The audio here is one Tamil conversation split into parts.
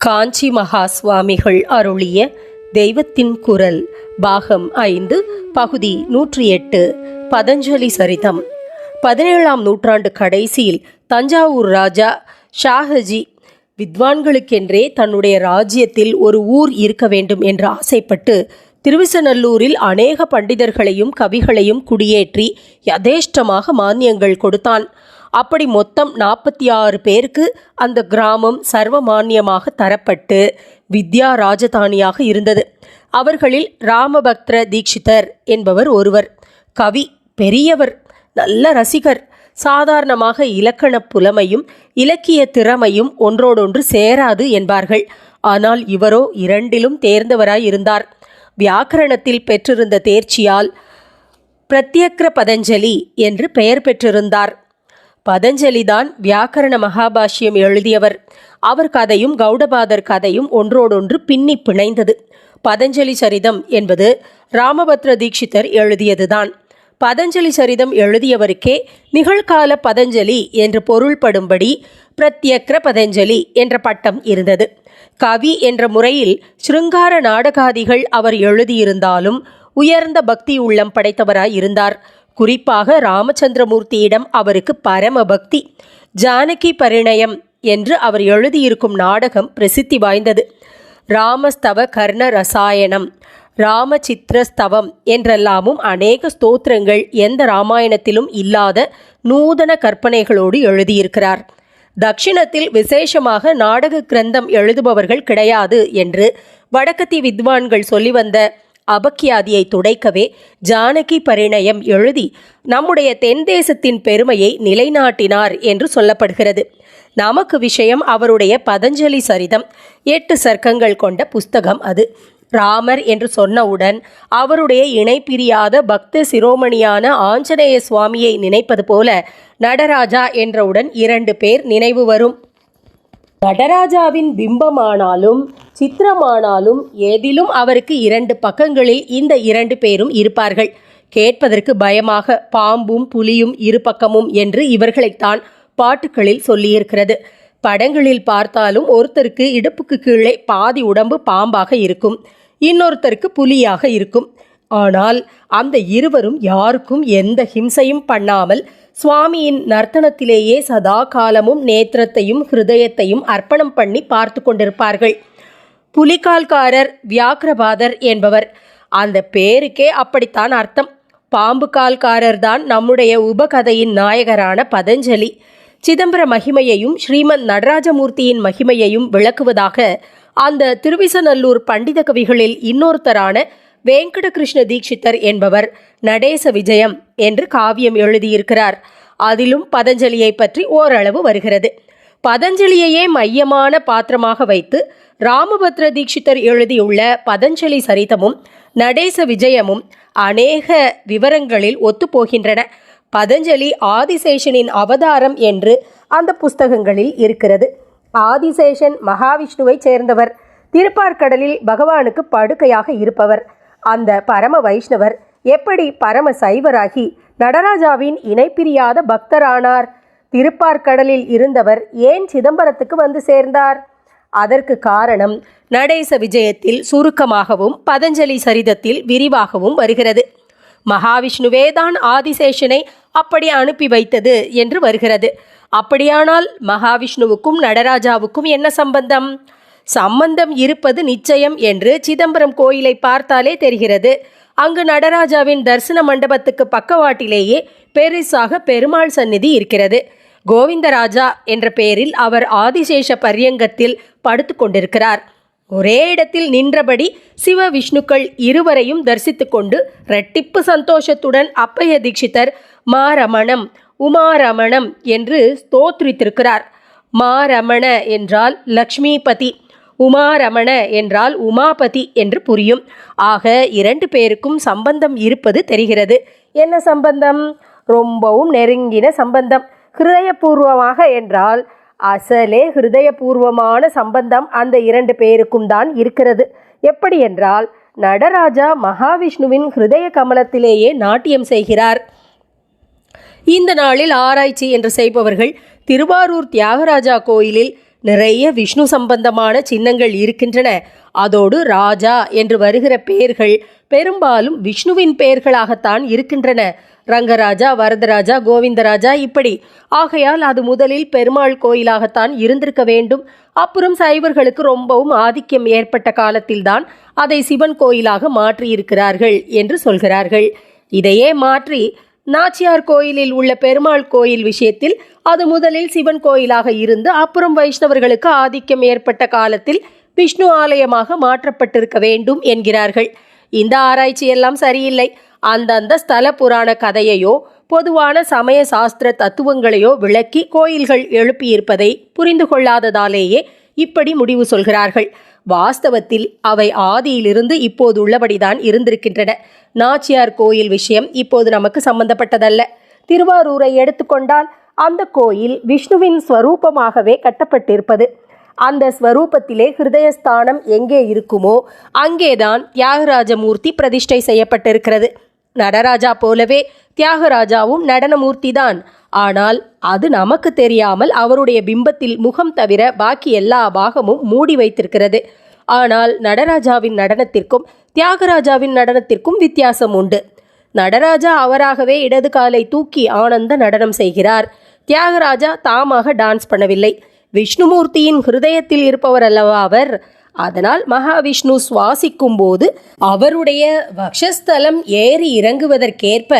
காஞ்சி மகா சுவாமிகள் அருளிய தெய்வத்தின் குரல் பாகம் ஐந்து பகுதி நூற்றி எட்டு பதஞ்சலி சரிதம். பதினேழாம் நூற்றாண்டு கடைசியில் தஞ்சாவூர் ராஜா ஷாஹஜி வித்வான்களுக்கென்றே தன்னுடைய ராஜ்யத்தில் ஒரு ஊர் இருக்க வேண்டும் என்று ஆசைப்பட்டு திருவிசநல்லூரில் அநேக பண்டிதர்களையும் கவிகளையும் குடியேற்றி யதேஷ்டமாக மானியங்கள் கொடுத்தான். அப்படி மொத்தம் நாற்பத்தி ஆறு பேருக்கு அந்த கிராமம் சர்வமானியமாக தரப்பட்டு வித்யா ராஜதானியாக இருந்தது. அவர்களில் ராமபக்திர தீட்சிதர் என்பவர் ஒருவர் கவி பெரியவர் நல்ல ரசிகர் சாதாரணமாக இலக்கண புலமையும் இலக்கிய திறமையும் ஒன்றோடொன்று சேராது என்பார்கள். ஆனால் இவரோ இரண்டிலும் தேர்ந்தவராய் இருந்தார் வியாக்கரணத்தில் பெற்றிருந்த தேர்ச்சியால் பிரத்யக்ர பதஞ்சலி என்று பெயர் பெற்றிருந்தார். பதஞ்சலிதான் வியாக்கரண மகாபாஷ்யம் எழுதியவர். அவர் கதையும் கௌடபாதர் கதையும் ஒன்றோடொன்று பின்னி பிணைந்தது. பதஞ்சலி சரிதம் என்பது ராமபத்ர தீட்சிதர் எழுதியதுதான். பதஞ்சலி சரிதம் எழுதியவருக்கே நிகழ்கால பதஞ்சலி என்று பொருள்படும்படி பிரத்யக்ர பதஞ்சலி என்ற பட்டம் இருந்தது. கவி என்ற முறையில் சிருங்கார நாடகாதிகள் அவர் எழுதியிருந்தாலும் உயர்ந்த பக்தி உள்ளம் படைத்தவராய் இருந்தார் குறிப்பாக ராமச்சந்திரமூர்த்தியிடம் அவருக்கு பரம பக்தி ஜானகி பரிணயம் என்று அவர் எழுதியிருக்கும் நாடகம் பிரசித்தி வாய்ந்தது. ராமஸ்தவ கர்ண ரசாயனம் ராமசித்ரஸ்தவம் என்றெல்லாமும் அநேக ஸ்தோத்திரங்கள் எந்த ராமாயணத்திலும் இல்லாத நூதன கற்பனைகளோடு எழுதியிருக்கிறார். தக்ஷிணத்தில் விசேஷமாக நாடக கிரந்தம் எழுதுபவர்கள் கிடையாது என்று வடக்கத்தி வித்வான்கள் சொல்லி வந்த அபக்கியாதியை துடைக்கவே ஜானகி பரிணயம் எழுதி நம்முடைய தென் தேசத்தின் பெருமையை நிலைநாட்டினார் என்று சொல்லப்படுகிறது. நமக்கு விஷயம் அவருடைய பதஞ்சலி சரிதம் எட்டு சர்க்கங்கள் கொண்ட புஸ்தகம் அது. ராமர் என்று சொன்னவுடன் அவருடைய இணைப்பிரியாத பக்த சிரோமணியான ஆஞ்சநேய சுவாமியை நினைப்பது போல நடராஜா என்றவுடன் இரண்டு பேர் நினைவு வரும். நடராஜாவின் பிம்பமானாலும் சித்திரமானாலும் ஏதிலும் அவருக்கு இரண்டு பக்கங்களில் இந்த இரண்டு பேரும் இருப்பார்கள். கேட்பதற்கு பயமாக பாம்பும் புலியும் இரு பக்கமும் என்று இவர்களைத்தான் பாட்டுகளில் சொல்லியிருக்கிறது. படங்களில் பார்த்தாலும் ஒருத்தருக்கு இடுப்புக்கு கீழே பாதி உடம்பு பாம்பாக இருக்கும் இன்னொருத்தருக்கு புலியாக இருக்கும். ஆனால் அந்த இருவரும் யாருக்கும் எந்த ஹிம்சையும் பண்ணாமல் சுவாமியின் நர்த்தனத்திலேயே சதா காலமும் நேத்திரத்தையும் ஹிருதயத்தையும் அர்ப்பணம் பண்ணி பார்த்து கொண்டிருப்பார்கள். புலிகால்காரர் வியாக்கிரபாதர் என்பவர். அந்த பேருக்கே அப்படித்தான் அர்த்தம். பாம்பு கால்காரர் தான் நம்முடைய உபகதையின் நாயகரான பதஞ்சலி. சிதம்பர மகிமையையும் ஸ்ரீமன் நடராஜமூர்த்தியின் மகிமையையும் விளக்குவதாக அந்த திருவிசநல்லூர் பண்டித கவிகளில் இன்னொருத்தரான வெங்கடகிருஷ்ண தீட்சிதர் என்பவர் நடேச விஜயம் என்று காவியம் எழுதியிருக்கிறார். அதிலும் பதஞ்சலியை பற்றி ஓரளவு வருகிறது. பதஞ்சலியையே மையமான பாத்திரமாக வைத்து ராமபத்ர தீட்சிதர் எழுதியுள்ள பதஞ்சலி சரிதமும் நடேச விஜயமும் அநேக விவரங்களில் ஒத்துப்போகின்றன. பதஞ்சலி ஆதிசேஷனின் அவதாரம் என்று அந்த புஸ்தகங்களில் இருக்கிறது. ஆதிசேஷன் மகாவிஷ்ணுவை சேர்ந்தவர். திருப்பார்கடலில் பகவானுக்கு படுக்கையாக இருப்பவர். அந்த பரம வைஷ்ணவர் எப்படி பரம சைவராகி நடராஜாவின் இணைப்பிரியாத பக்தரானார்? திருப்பார்கடலில் இருந்தவர் ஏன் சிதம்பரத்துக்கு வந்து சேர்ந்தார்? அதற்கு காரணம் நடேச விஜயத்தில் சுருக்கமாகவும் பதஞ்சலி சரிதத்தில் விரிவாகவும் வருகிறது. மகாவிஷ்ணுவே தான் ஆதிசேஷனை அப்படி அனுப்பி வைத்தது என்று வருகிறது. அப்படியானால் மகாவிஷ்ணுவுக்கும் நடராஜாவுக்கும் என்ன சம்பந்தம்? சம்பந்தம் இருப்பது நிச்சயம் என்று சிதம்பரம் கோயிலை பார்த்தாலே தெரிகிறது. அங்கு நடராஜாவின் தரிசன மண்டபத்துக்கு பக்கவாட்டிலேயே பெரிசாக பெருமாள் சந்நிதி இருக்கிறது. கோவிந்தராஜா என்ற பெயரில் அவர் ஆதிசேஷ பரியங்கத்தில் படுத்து கொண்டிருக்கிறார். ஒரே இடத்தில் நின்றபடி சிவ விஷ்ணுக்கள் இருவரையும் தரிசித்து கொண்டு இரட்டிப்பு சந்தோஷத்துடன் அப்பைய தீட்சிதர் மாரமணம் உமாரமணம் என்று ஸ்தோத்ரித்திருக்கிறார் மாரமண என்றால் லக்ஷ்மிபதி உமாரமண என்றால் உமாபதி என்று புரியும். ஆக இரண்டு பேருக்கும் சம்பந்தம் இருப்பது தெரிகிறது. என்ன சம்பந்தம்? ரொம்பவும் நெருங்கின சம்பந்தம். ஹிருதயபூர்வமாக என்றால் அசலே ஹிருதயபூர்வமான சம்பந்தம் அந்த இரண்டு பேருக்கும் தான் இருக்கிறது. எப்படி என்றால் நடராஜா மகாவிஷ்ணுவின் ஹிருதய கமலத்திலேயே நாட்டியம் செய்கிறார். இந்த நாளில் ஆராய்ச்சி என்று செய்பவர்கள் திருவாரூர் தியாகராஜா கோயிலில் நிறைய விஷ்ணு சம்பந்தமான சின்னங்கள் இருக்கின்றன. அதோடு ராஜா என்று வருகிற பெயர்கள் பெரும்பாலும் விஷ்ணுவின் பெயர்களாகத்தான் இருக்கின்றன. ரங்கராஜா வரதராஜா கோவிந்தராஜா இப்படி. ஆகையால் அது முதலில் பெருமாள் கோயிலாகத்தான் இருந்திருக்க வேண்டும். அப்புறம் சைவர்களுக்கு ரொம்பவும் ஆதிக்கம் ஏற்பட்ட காலத்தில்தான் அதை சிவன் கோயிலாக மாற்றியிருக்கிறார்கள் என்று சொல்கிறார்கள். இதையே மாற்றி நாச்சியார் கோயிலில் உள்ள பெருமாள் கோயில் விஷயத்தில் அது முதலில் சிவன் கோயிலாக இருந்து அப்புறம் வைஷ்ணவர்களுக்கு ஆதிக்கம் ஏற்பட்ட காலத்தில் விஷ்ணு ஆலயமாக மாற்றப்பட்டிருக்க வேண்டும் என்கிறார்கள். இந்த ஆராய்ச்சி எல்லாம் சரியில்லை. அந்தந்த ஸ்தல புராண கதையையோ பொதுவான சமய சாஸ்திர தத்துவங்களையோ விளக்கி கோயில்கள் எழுப்பியிருப்பதை புரிந்து கொள்ளாததாலேயே இப்படி முடிவு சொல்கிறார்கள். வாஸ்தவத்தில் அவை ஆதியிலிருந்து இப்போது உள்ளபடிதான் இருந்திருக்கின்றன. நாச்சியார் கோயில் விஷயம் இப்போது நமக்கு சம்பந்தப்பட்டதல்ல. திருவாரூரை எடுத்துக்கொண்டால் அந்த கோயில் விஷ்ணுவின் ஸ்வரூபமாகவே கட்டப்பட்டிருப்பது. அந்த ஸ்வரூபத்திலே ஹிருதயஸ்தானம் எங்கே இருக்குமோ அங்கேதான் தியாகராஜமூர்த்தி பிரதிஷ்டை செய்யப்பட்டிருக்கிறது. நடராஜா போலவே தியாகராஜாவும் நடனமூர்த்தி தான் ஆனால் அது நமக்கு தெரியாமல் அவருடைய பிம்பத்தில் முகம் தவிர பாக்கி எல்லா பாகமும் மூடி வைத்திருக்கிறது. ஆனால் நடராஜாவின் நடனத்திற்கும் தியாகராஜாவின் நடனத்திற்கும் வித்தியாசம் உண்டு. நடராஜா அவராகவே இடது காலை தூக்கி ஆனந்த நடனம் செய்கிறார். தியாகராஜா தாமாக டான்ஸ் பண்ணவில்லை. விஷ்ணுமூர்த்தியின் ஹிருதயத்தில் இருப்பவர் அல்லவா அவர்? அதனால் மகாவிஷ்ணு சுவாசிக்கும் போது அவருடைய வக்ஷஸ்தலம் ஏறி இறங்குவதற்கேற்ப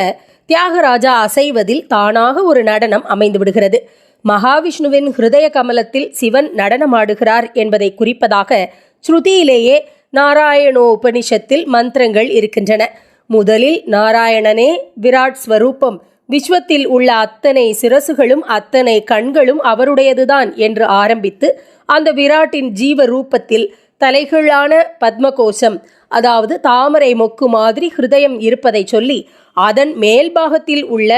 தியாகராஜா அசைவதில் தானாக ஒரு நடனம் அமைந்து விடுகிறது. மகாவிஷ்ணுவின் ஹிருதய கமலத்தில் சிவன் நடனமாடுகிறார் என்பதை குறிப்பதாக ஸ்ருதியிலேயே நாராயணோ உபனிஷத்தில் மந்திரங்கள் இருக்கின்றன. முதலில் நாராயணனே விராட் ஸ்வரூபம் விஸ்வத்தில் உள்ள அத்தனை சிரசுகளும் அத்தனை கண்களும் அவருடையதுதான் என்று ஆரம்பித்து அந்த விராட்டின் ஜீவ ரூபத்தில் தலைகீழான பத்மகோஷம் அதாவது தாமரை மொக்கு மாதிரி ஹிருதயம் இருப்பதை சொல்லி அதன் மேல்பாகத்தில் உள்ள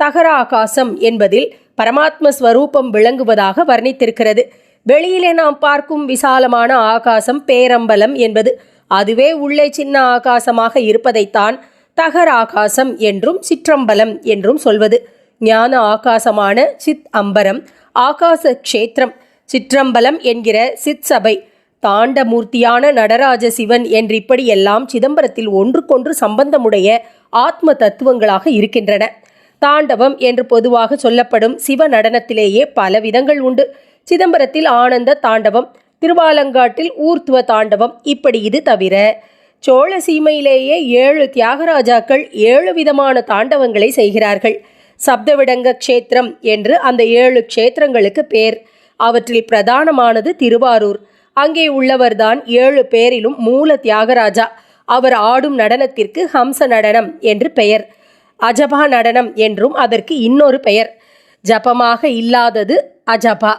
தகராகாசம் என்பதில் பரமாத்ம ஸ்வரூபம் விளங்குவதாக வர்ணித்திருக்கிறது. வெளியிலே நாம் பார்க்கும் விசாலமான ஆகாசம் பேரம்பலம் என்பது அதுவே உள்ளே சின்ன ஆகாசமாக இருப்பதைத்தான் தகர ஆகாசம் என்றும் சிற்றம்பலம் என்றும் சொல்வது. ஞான ஆகாசமான சித் அம்பரம் ஆகாச க்ஷேத்திரம் சிற்றம்பலம் என்கிற சித் சபை தாண்டமூர்த்தியான நடராஜ சிவன் என்று இப்படியெல்லாம் சிதம்பரத்தில் ஒன்றுக்கொன்று சம்பந்தமுடைய ஆத்ம தத்துவங்களாக இருக்கின்றன. தாண்டவம் என்று பொதுவாக சொல்லப்படும் சிவ நடனத்திலேயே பல விதங்கள் உண்டு. சிதம்பரத்தில் ஆனந்த தாண்டவம் திருவாலங்காட்டில் ஊர்த்துவ தாண்டவம் இப்படி இது தவிர சோழ சீமையிலேயே ஏழு தியாகராஜாக்கள் ஏழு விதமான தாண்டவங்களை செய்கிறார்கள். சப்தவிடங்க க்ஷேத்திரம் என்று அந்த ஏழு க்ஷேத்திரங்களுக்கு பேர். அவற்றில் பிரதானமானது திருவாரூர். அங்கே உள்ளவர்தான் ஏழு பேரிலும் மூல தியாகராஜா. அவர் ஆடும் நடனத்திற்கு ஹம்ச நடனம் என்று பெயர். அஜபா நடனம் என்றும் அதற்கு இன்னொரு பெயர். ஜபமாக இல்லாதது அஜபா.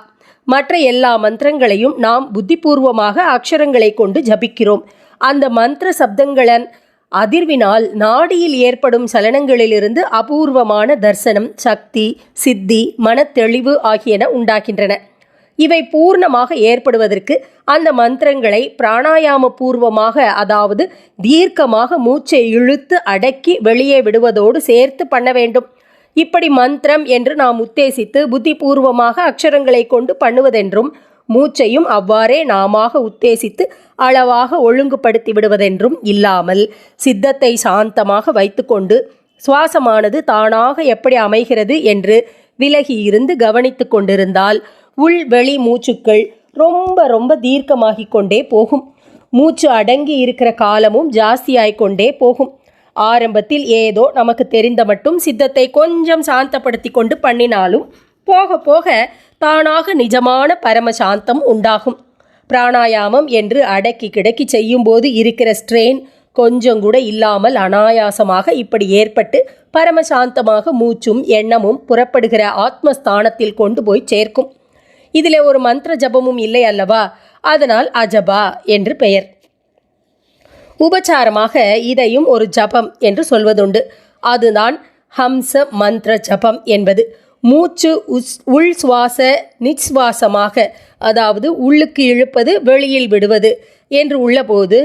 மற்ற எல்லா மந்திரங்களையும் நாம் புத்திபூர்வமாக அக்ஷரங்களை கொண்டு ஜபிக்கிறோம். அந்த மந்திர சப்தங்களன் அதிர்வினால் நாடியில் ஏற்படும் சலனங்களிலிருந்து அபூர்வமான தர்சனம் சக்தி சித்தி மனத்தெளிவு ஆகியன உண்டாகின்றன. இவை பூர்ணமாக ஏற்படுவதற்கு அந்த மந்திரங்களை பிராணாயாம பூர்வமாக அதாவது தீர்க்கமாக மூச்சை இழுத்து அடக்கி வெளியே விடுவதோடு சேர்த்து பண்ண வேண்டும். இப்படி மந்திரம் என்று நாம் உத்தேசித்து புத்திபூர்வமாக அக்ஷரங்களை கொண்டு பண்ணுவதென்றும் மூச்சையும் அவ்வாறே நாமாக உத்தேசித்து அளவாக ஒழுங்குபடுத்தி விடுவதென்றும் இல்லாமல் சித்தத்தை சாந்தமாக வைத்துக்கொண்டு சுவாசமானது தானாக எப்படி அமைகிறது என்று விலகி இருந்து கவனித்து கொண்டிருந்தால் உள் வெளி மூச்சுக்கள் ரொம்ப ரொம்ப தீர்க்கமாகிக் கொண்டே போகும். மூச்சு அடங்கி இருக்கிற காலமும் ஜாஸ்தியாகிக் கொண்டே போகும். ஆரம்பத்தில் ஏதோ நமக்கு தெரிந்த மட்டும் சித்தத்தை கொஞ்சம் சாந்தப்படுத்தி கொண்டு பண்ணினாலும் போக போக தானாக நிஜமான பரமசாந்தம் உண்டாகும். பிராணாயாமம் என்று அடக்கி கிடக்கி செய்யும்போது இருக்கிற ஸ்ட்ரெயின் கொஞ்சம் கூட இல்லாமல் அனாயாசமாக இப்படி ஏற்பட்டு பரமசாந்தமாக மூச்சும் எண்ணமும் புறப்படுகிற ஆத்மஸ்தானத்தில் கொண்டு போய் சேர்க்கும். இதிலே ஒரு மந்திர ஜபமும் இல்லை அல்லவா? அதனால் அஜபா என்று பெயர். உபச்சாரமாக இதையும் ஒரு ஜபம் என்று சொல்வதுண்டு. அதுதான் ஹம்ச மந்திர ஜபம் என்பது. மூச்சு உஸ் உள் சுவாச நிச்வாசமாக அதாவது உள்ளுக்கு இழுப்பது வெளியில் விடுவது என்று உள்ளபோது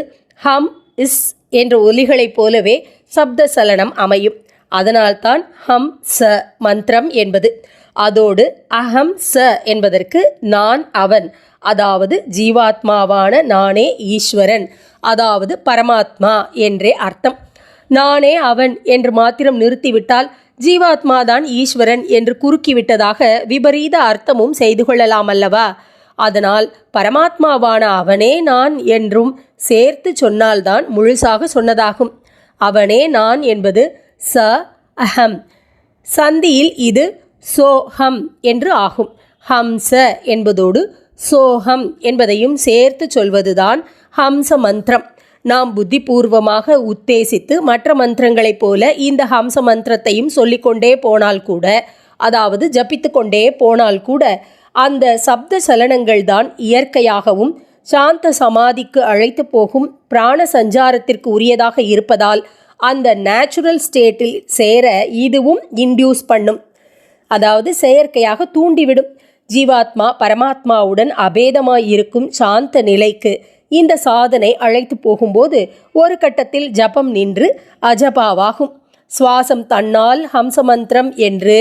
ஹம் இஸ் என்ற ஒலிகளைப் போலவே சப்த சலனம் அமையும். அதனால்தான் ஹம் ச மந்திரம் என்பது. அதோடு அகம் ச என்பதற்கு நான் அவன். அதாவது ஜீவாத்மாவான நானே ஈஸ்வரன். அதாவது பரமாத்மா என்றே அர்த்தம். நானே அவன் என்று மாத்திரம் நிறுத்திவிட்டால் ஜீவாத்மாதான் ஈஸ்வரன் என்று குறுக்கிவிட்டதாக விபரீத அர்த்தமும் செய்து கொள்ளலாம் அல்லவா அதனால் பரமாத்மாவான அவனே நான் என்றும் சேர்த்து சொன்னால்தான் முழுசாக சொன்னதாகும். அவனே நான் என்பது ச அஹம் சந்தியில் இது சோஹம் என்று ஆகும். ஹம்ச என்பதோடு சோஹம் என்பதையும் சேர்த்து சொல்வதுதான் ஹம்ச மந்திரம். நாம் புத்திபூர்வமாக உத்தேசித்து மற்ற மந்திரங்களைப் போல இந்த ஹம்ச மந்திரத்தையும் சொல்லிக்கொண்டே போனால் கூட அதாவது ஜபித்து கொண்டே போனால் கூட அந்த சப்த சலனங்கள் தான் இயற்கையாகவும் சாந்த சமாதிக்கு அழைத்து போகும் பிராண சஞ்சாரத்திற்கு உரியதாக இருப்பதால் அந்த நேச்சுரல் ஸ்டேட்டில் சேர இதுவும் இன்டியூஸ் பண்ணும். அதாவது செயற்கையாக தூண்டிவிடும். ஜீவாத்மா பரமாத்மாவுடன் அபேதமாய் இருக்கும் சாந்த நிலைக்கு இந்த சாதனை அழைத்து போகும்போது ஒரு கட்டத்தில் ஜபம் நின்று அஜபாவாகும். சுவாசம் தன்னால் ஹம்சமந்திரம் என்று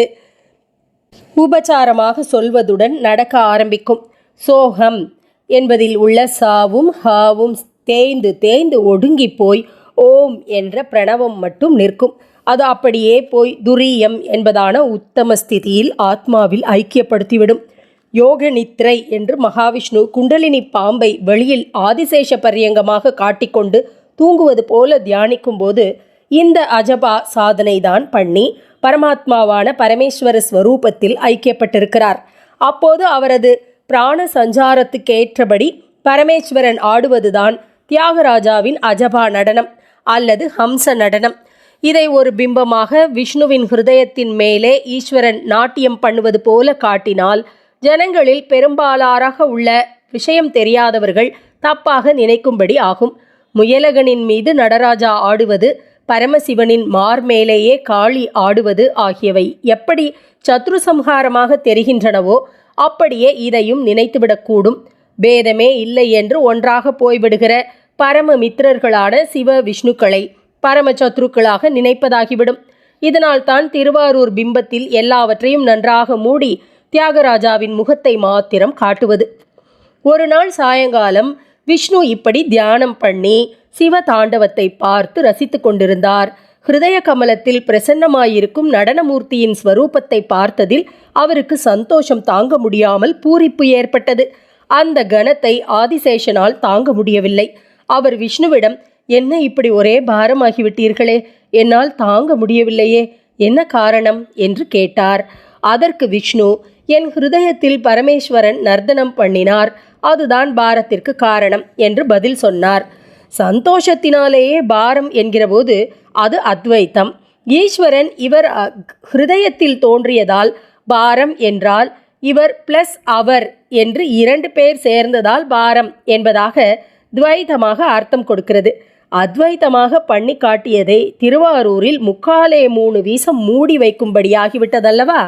உபச்சாரமாக சொல்வதுடன் நடக்க ஆரம்பிக்கும். சோகம் என்பதில் உள்ள சாவும் ஹாவும் தேய்ந்து தேய்ந்து ஒடுங்கி போய் ஓம் என்ற பிரணவம் மட்டும் நிற்கும். அது அப்படியே போய் துரியம் என்பதான உத்தம ஸ்திதியில் ஆத்மாவில் ஐக்கியப்படுத்திவிடும். யோக நித்ரை என்று மகாவிஷ்ணு குண்டலினி பாம்பை வெளியில் ஆதிசேஷ பரியங்கமாக காட்டிக்கொண்டு தூங்குவது போல தியானிக்கும் போது இந்த அஜபா சாதனை தான் பண்ணி பரமாத்மாவான பரமேஸ்வர ஸ்வரூபத்தில் ஐக்கியப்பட்டிருக்கிறார். அப்போது அவரது பிராண சஞ்சாரத்துக்கேற்றபடி பரமேஸ்வரன் ஆடுவதுதான் தியாகராஜாவின் அஜபா நடனம் அல்லது ஹம்ச நடனம். இதை ஒரு பிம்பமாக விஷ்ணுவின் ஹிருதயத்தின் மேலே ஈஸ்வரன் நாட்டியம் பண்ணுவது போல காட்டினால் ஜனங்களில் பெரும்பாலாராக உள்ள விஷயம் தெரியாதவர்கள் தப்பாக நினைக்கும்படி ஆகும். முயலகனின் மீது நடராஜா ஆடுவது பரமசிவனின் மார்மேலேயே காளி ஆடுவது ஆகியவை எப்படி சத்ருசம்ஹாரமாக தெரிகின்றனவோ அப்படியே இதையும் நினைத்துவிடக்கூடும் பேதமே இல்லை என்று ஒன்றாக போய்விடுகிற பரம மித்திரர்களான சிவ விஷ்ணுக்களை பரம சத்ருக்களாக நினைப்பதாகிவிடும். இதனால் தான் திருவாரூர் பிம்பத்தில் எல்லாவற்றையும் நன்றாக மூடி தியாகராஜாவின் முகத்தை மாத்திரம் காட்டுவது. ஒரு நாள் சாயங்காலம் விஷ்ணு இப்படி தியானம் பண்ணி சிவ தாண்டவத்தை பார்த்து ரசித்துக் கொண்டிருந்தார். ஹிருதய கமலத்தில் பிரசன்னமாயிருக்கும் நடனமூர்த்தியின் ஸ்வரூபத்தை பார்த்ததில் அவருக்கு சந்தோஷம் தாங்க முடியாமல் பூரிப்பு ஏற்பட்டது. அந்த கணத்தை ஆதிசேஷனால் தாங்க முடியவில்லை. அவர் விஷ்ணுவிடம் என்ன இப்படி ஒரே பாரமாகிவிட்டீர்களே? என்னால் தாங்க முடியவில்லையே. என்ன காரணம்? என்று கேட்டார். அதற்கு விஷ்ணு என் ஹிருதயத்தில் பரமேஸ்வரன் நர்த்தனம் பண்ணினார். அதுதான் பாரத்திற்கு காரணம் என்று பதில் சொன்னார். சந்தோஷத்தினாலேயே பாரம் என்கிறபோது அது அத்வைத்தம். ஈஸ்வரன் இவர் ஹிருதயத்தில் தோன்றியதால் பாரம் என்றால் இவர் பிளஸ் அவர் என்று இரண்டு பேர் சேர்ந்ததால் பாரம் என்பதாக துவைதமாக அர்த்தம் கொடுக்கிறது. அத்வைத்தமாக பண்ணி காட்டியதை திருவாரூரில் முக்காலே மூணு வீசம் மூடி வைக்கும்படியாகிவிட்டதல்லவா?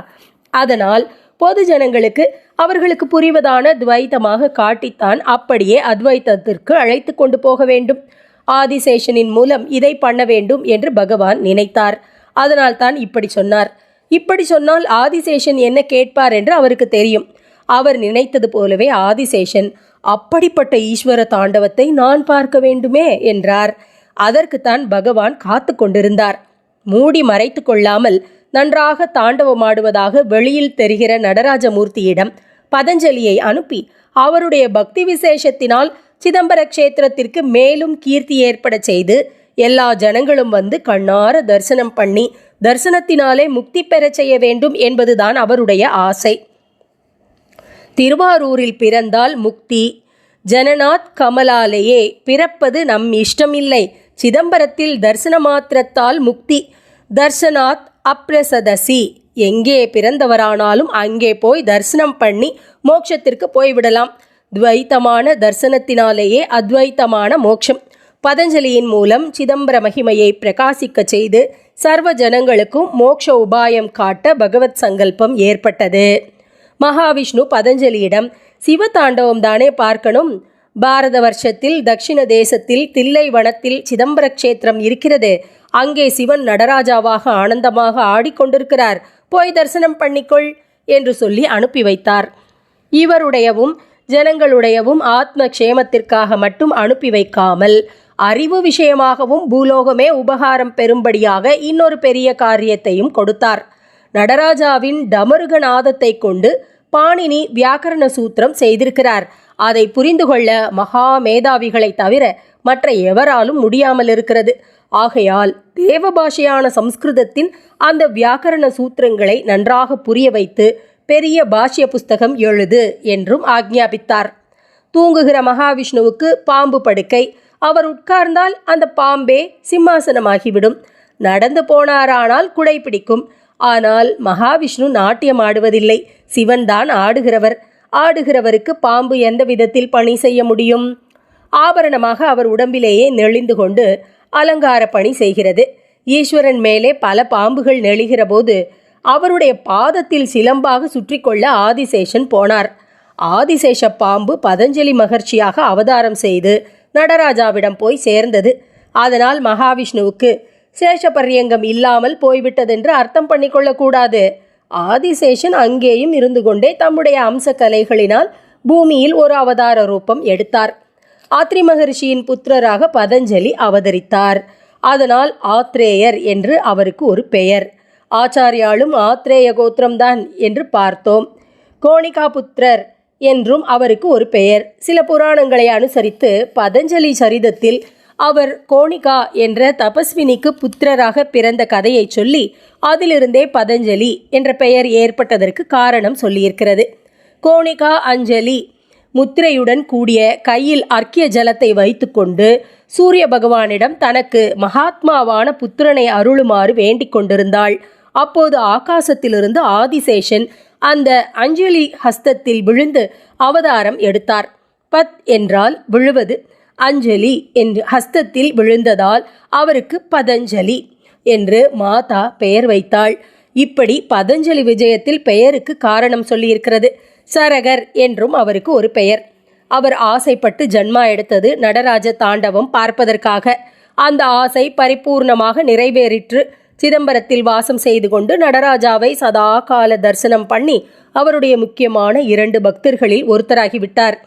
அதனால் பொது ஜனங்களுக்கு அவர்களுக்கு புரிவதான துவைத்தமாக காட்டித்தான் அப்படியே அத்வைத்தத்திற்கு அழைத்து கொண்டு போக வேண்டும். ஆதிசேஷனின் மூலம் இதை பண்ண வேண்டும் என்று பகவான் நினைத்தார். அதனால் தான் இப்படி சொன்னார். இப்படி சொன்னால் ஆதிசேஷன் என்ன கேட்பார் என்று அவருக்கு தெரியும். அவர் நினைத்தது போலவே ஆதிசேஷன் அப்படிப்பட்ட ஈஸ்வர தாண்டவத்தை நான் பார்க்க வேண்டுமே என்றார். அதற்குத்தான் பகவான் காத்து கொண்டிருந்தார். மூடி மறைத்து கொள்ளாமல் நன்றாக தாண்டவமாடுவதாக வெளியில் தெரிகிற நடராஜமூர்த்தியிடம் பதஞ்சலியை அனுப்பி அவருடைய பக்தி விசேஷத்தினால் சிதம்பர க்ஷேத்திரத்திற்கு மேலும் கீர்த்தி ஏற்பட செய்து எல்லா ஜனங்களும் வந்து கண்ணார தரிசனம் பண்ணி தரிசனத்தினாலே முக்தி பெறச் செய்ய வேண்டும் என்பதுதான் அவருடைய ஆசை. திருவாரூரில் பிறந்தால் முக்தி. ஜனநாத் கமலாலேயே பிறப்பது நம் இஷ்டமில்லை. சிதம்பரத்தில் தரிசன மாத்திரத்தால் முக்தி. தர்சனாத் அப்ரசதசி. எங்கே பிறந்தவரானாலும் அங்கே போய் தரிசனம் பண்ணி மோட்சத்திற்கு போய்விடலாம். துவைத்தமான தரிசனத்தினாலேயே அத்வைத்தமான மோட்சம். பதஞ்சலியின் மூலம் சிதம்பர மகிமையை பிரகாசிக்கச் செய்து சர்வ ஜனங்களுக்கும் மோட்ச உபாயம் காட்ட பகவத் சங்கல்பம் ஏற்பட்டது. மகாவிஷ்ணு பதஞ்சலியிடம் சிவதாண்டவம் தானே பார்க்கணும். பாரத வருஷத்தில் தக்ஷிண தேசத்தில் தில்லை வனத்தில் சிதம்பர க்ஷேத்திரம் இருக்கிறது. அங்கே சிவன் நடராஜாவாக ஆனந்தமாக ஆடிக்கொண்டிருக்கிறார். போய் தரிசனம் பண்ணிக்கொள் என்று சொல்லி அனுப்பி வைத்தார். இவருடையவும் ஜனங்களுடையவும் ஆத்ம க்ஷேமத்திற்காக மட்டும் அனுப்பி வைக்காமல் அறிவு விஷயமாகவும் பூலோகமே உபகாரம் பெறும்படியாக இன்னொரு பெரிய காரியத்தையும் கொடுத்தார். நடராஜாவின் டமருகநாதத்தை கொண்டு பாணினி வியாக்கரண சூத்திரம் செய்திருக்கிறார். அதை புரிந்து கொள்ள மகா மேதாவிகளை தவிர மற்ற எவராலும் முடியாமல் இருக்கிறது. ஆகையால் தேவபாஷையான சம்ஸ்கிருதத்தின் அந்த வியாக்கரண சூத்திரங்களை நன்றாக புரிய வைத்து பெரிய பாஷ்ய புஸ்தகம் எழுது என்றும் ஆக்ஞாபித்தார். தூங்குகிற மகாவிஷ்ணுவுக்கு பாம்பு படுக்கை. அவர் உட்கார்ந்தால் அந்த பாம்பே சிம்மாசனமாகிவிடும். நடந்து போனாரானால் குடை பிடிக்கும் ஆனால் மகாவிஷ்ணு நாட்டியம் ஆடுவதில்லை. சிவன்தான் ஆடுகிறவர். ஆடுகிறவருக்கு பாம்பு எந்த விதத்தில் பணி செய்ய முடியும்? ஆபரணமாக அவர் உடம்பிலேயே நெளிந்து கொண்டு அலங்கார பணி செய்கிறது. ஈஸ்வரன் மேலே பல பாம்புகள் நெளிகிற போது அவருடைய பாதத்தில் சிலம்பாக சுற்றி கொள்ள ஆதிசேஷன் போனார். ஆதிசேஷ பாம்பு பதஞ்சலி மகர்ஷியாக அவதாரம் செய்து நடராஜாவிடம் போய் சேர்ந்தது. அதனால் மகாவிஷ்ணுவுக்கு சேஷபர்யங்கம் இல்லாமல் போய்விட்டதென்று அர்த்தம் பண்ணிக்கொள்ளக்கூடாது. ஆதிசேஷன் அங்கேயும் இருந்து கொண்டே தம்முடைய அம்ச கலைகளினால் பூமியில் ஒரு அவதார ரூபம் எடுத்தார். ஆத்ரி மகரிஷியின் புத்திரராக பதஞ்சலி அவதரித்தார். அதனால் ஆத்ரேயர் என்று அவருக்கு ஒரு பெயர். ஆச்சாரியாலும் ஆத்ரேய கோத்திரம்தான் என்று பார்த்தோம். கோணிகா புத்திரர் என்றும் அவருக்கு ஒரு பெயர். சில புராணங்களை அனுசரித்து பதஞ்சலி சரிதத்தில் அவர் கோணிகா என்ற தபஸ்வினிக்கு புத்திரராக பிறந்த கதையை சொல்லி அதிலிருந்தே பதஞ்சலி என்ற பெயர் ஏற்பட்டதற்கு காரணம் சொல்லியிருக்கிறது. கோணிகா அஞ்சலி முத்திரையுடன் கூடிய கையில் அர்க்கிய ஜலத்தை வைத்துக்கொண்டு சூரிய பகவானிடம் தனக்கு மகாத்மாவான புத்திரனை அருளுமாறு வேண்டிக் கொண்டிருந்தாள். அப்போது ஆகாசத்திலிருந்து ஆதிசேஷன் அந்த அஞ்சலி ஹஸ்தத்தில் விழுந்து அவதாரம் எடுத்தார். பத் என்றால் விழுவது. அஞ்சலி என்று ஹஸ்தத்தில் விழுந்ததால் அவருக்கு பதஞ்சலி என்று மாதா பெயர் வைத்தாள். இப்படி பதஞ்சலி விஜயத்தில் பெயருக்கு காரணம் சொல்லியிருக்கிறது. சரகர் என்றும் அவருக்கு ஒரு பெயர். அவர் ஆசைப்பட்டு ஜன்மா எடுத்தது நடராஜ தாண்டவம் பார்ப்பதற்காக. அந்த ஆசை பரிபூர்ணமாக நிறைவேறிற்று. சிதம்பரத்தில் வாசம் செய்து கொண்டு நடராஜாவை சதா கால தரிசனம் பண்ணி அவருடைய முக்கியமான இரண்டு பக்தர்களில் ஒருத்தராகிவிட்டார்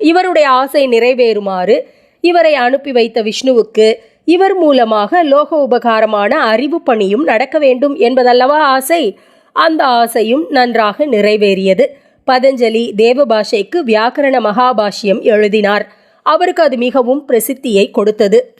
இவருடைய ஆசை நிறைவேறுமாறு இவரை அனுப்பி வைத்த விஷ்ணுவுக்கு இவர் மூலமாக லோக உபகாரமான அறிவு பணியும் நடக்க வேண்டும் என்பதல்லவா ஆசை? அந்த ஆசையும் நன்றாக நிறைவேறியது. பதஞ்சலி தேவபாஷைக்கு வியாக்கரண மகாபாஷ்யம் எழுதினார். அவருக்கு அது மிகவும் பிரசித்தியை கொடுத்தது.